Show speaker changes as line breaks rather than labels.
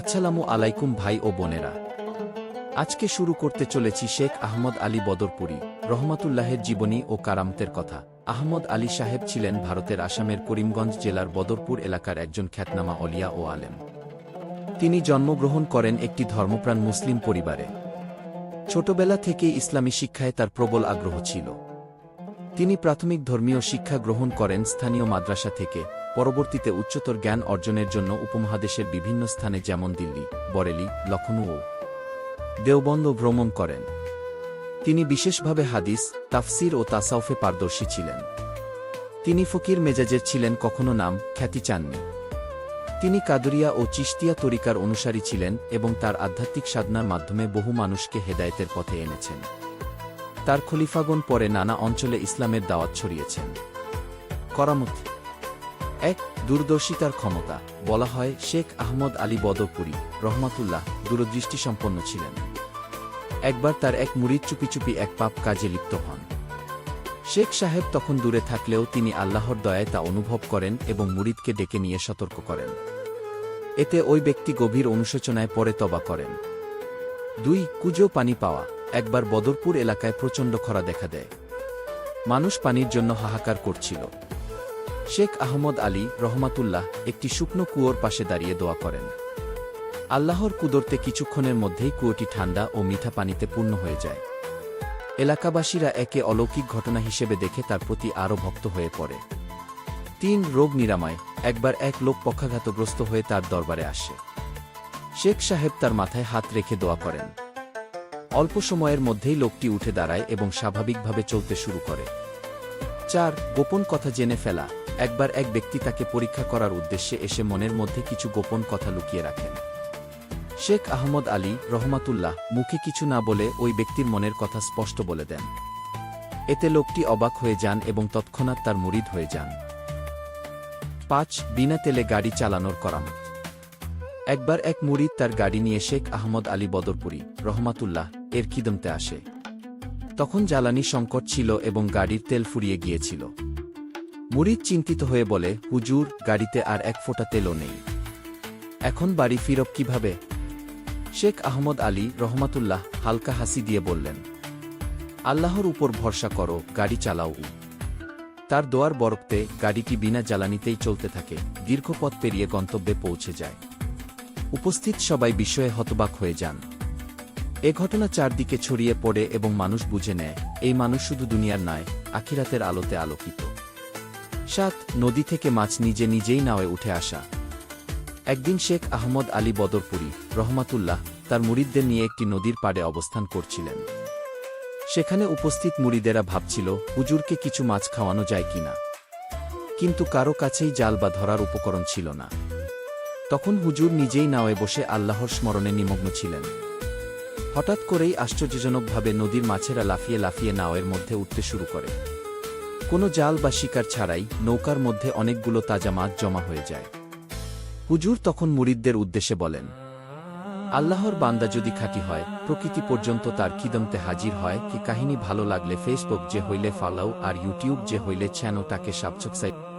আসসালামু আলাইকুম ভাই ও বোনেরা। আজকে শুরু করতে চলেছি শেখ আহমদ আলী বদরপুরি, রহমাতুল্লাহের জীবনী ও কারামতের কথা। আহমদ আলী সাহেব ছিলেন ভারতের আসামের করিমগঞ্জ জেলার বদরপুর এলাকার একজন খ্যাতনামা অলিয়া ও আলেম। তিনি জন্মগ্রহণ করেন একটি ধর্মপ্রাণ মুসলিম পরিবারে। ছোটবেলা থেকেই ইসলামী শিক্ষায় তার প্রবল আগ্রহ ছিল। তিনি প্রাথমিক ধর্মীয় শিক্ষা গ্রহণ করেন স্থানীয় মাদ্রাসা থেকে পরবর্তীতে উচ্চতর জ্ঞান অর্জনের জন্য উপমহাদেশের বিভিন্ন স্থানে যেমন দিল্লি, বরেলি লখনৌ ও দেওবন্দ ভ্রমণ করেন। তিনি বিশেষভাবে হাদিস, তাফসির ও তাসাউফে পারদর্শী ছিলেন। তিনি ফকির মেজাজের ছিলেন কখনো নাম, খ্যাতি চাননি। তিনি কাদরিয়া ও চিশতিয়া তরিকার অনুসারী ছিলেন এবং তার আধ্যাত্মিক সাধনার মাধ্যমে বহু মানুষকে হেদায়েতের পথে এনেছেন। তার খলিফাগণ পরে নানা অঞ্চলে ইসলামের দাওয়াত ছড়িয়েছেন। করামত এক দূরদর্শিতার ক্ষমতা, বলা হয় শেখ আহমদ আলী বদরপুরি, রহমাতুল্লাহ, দূরদৃষ্টিসম্পন্ন ছিলেন। একবার তার এক মুরিদ চুপি চুপি এক পাপ কাজে লিপ্ত হন। শেখ সাহেব তখন দূরে থাকলেও তিনি আল্লাহর দয়ায় তা অনুভব করেন এবং মুরিদকে ডেকে নিয়ে সতর্ক করেন। এতে ওই ব্যক্তি গভীর অনুশোচনায় পরে তবা করেন। দুই, কুজো পানি পাওয়া, একবার বদরপুর এলাকায় প্রচণ্ড খরা দেখা দেয়। মানুষ পানির জন্য হাহাকার করছিল। শেখ আহমদ আলী রহমাতুল্লাহ একটি শুকনো কুয়োর পাশে দাঁড়িয়ে দোয়া করেন। আল্লাহর কুদরতে কিছুক্ষণের মধ্যেই কুয়োটি ঠান্ডা ও মিঠা পানিতে পূর্ণ হয়ে যায়। এলাকাবাসীরা একে অলৌকিক ঘটনা হিসেবে দেখে তার প্রতি আরও ভক্ত হয়ে পড়ে। তিন রোগ নিরাময়, একবার এক লোক পক্ষাঘাতগ্রস্ত হয়ে তার দরবারে আসে। শেখ সাহেব তার মাথায় হাত রেখে দোয়া করেন। অল্প সময়ের মধ্যেই লোকটি উঠে দাঁড়ায় এবং স্বাভাবিকভাবে চলতে শুরু করে। চার, গোপন কথা জেনে ফেলা। একবার এক ব্যক্তি তাকে পরীক্ষা করার উদ্দেশ্যে এসে মনের মধ্যে কিছু গোপন কথা লুকিয়ে রাখেন। শেখ আহমদ আলী রহমাতুল্লাহ মুখে কিছু না বলে ওই ব্যক্তির মনের কথা স্পষ্ট বলে দেন। এতে লোকটি অবাক হয়ে যান এবং তৎক্ষণাৎ তার মুরিদ হয়ে যান। পাঁচ, বিনা তেলে গাড়ি চালানোর করাম একবার এক মুরিদ তার গাড়ি নিয়ে শেখ আহমদ আলী বদরপুরি, রহমাতুল্লাহ, এর খিদমতে আসে। তখন জ্বালানি সংকট ছিল এবং গাড়ির তেল ফুরিয়ে গিয়েছিল। মুরিদ চিন্তিত হয়ে বলে, হুজুর, গাড়িতে আর এক ফোঁটা তেলও নেই। এখন বাড়ি ফিরব কীভাবে? শেখ আহমদ আলী রহমাতুল্লাহ হালকা হাসি দিয়ে বললেন, আল্লাহর উপর ভরসা করো, গাড়ি চালাও। তার দোয়ার বরফতে গাড়িটি বিনা জ্বালানিতেই চলতে থাকে, দীর্ঘ পথ পেরিয়ে গন্তব্যে পৌঁছে যায়। উপস্থিত সবাই বিষয়ে হতবাক হয়ে যান। এ ঘটনা চারদিকে ছড়িয়ে পড়ে এবং মানুষ বুঝে নেয়, এই মানুষ শুধু দুনিয়ার নয়, আখিরাতের আলোতে আলোকিত। সাত নদী থেকে মাছ নিজে নিজেই নাওয়ে উঠে আসা। একদিন শেখ আহমদ আলী বদরপুরি, রহমাতুল্লাহ, তার মুরিদদের নিয়ে একটি নদীর পাড়ে অবস্থান করছিলেন। সেখানে উপস্থিত মুরিদেরা ভাবছিল, হুজুরকে কিছু মাছ খাওয়ানো যায় কিনা? কিন্তু কারও কাছেই জাল বা ধরার উপকরণ ছিল না। তখন হুজুর নিজেই নাওয়ে বসে আল্লাহর স্মরণে নিমগ্ন ছিলেন। হঠাৎ করেই আশ্চর্যজনকভাবে নদীর মাছেরা লাফিয়ে লাফিয়ে নাওয়ের মধ্যে উঠতে শুরু করে। কোনো জাল বা শিকার ছাড়াই নৌকার মধ্যে অনেকগুলো তাজা মাছ জমা হয়ে যায়। হুজুর তখন মুরিদদের উদ্দেশ্যে বলেন, আল্লাহর বান্দা যদি খাঁটি হয়, প্রকৃতি পর্যন্ত তার কিদমতে হাজির হয়, কি কাহিনী ভালো লাগলে ফেসবুক যে হইলে ফলাও আর ইউটিউব যে হইলে চ্যানো তাকে সাবস্ক্রাইব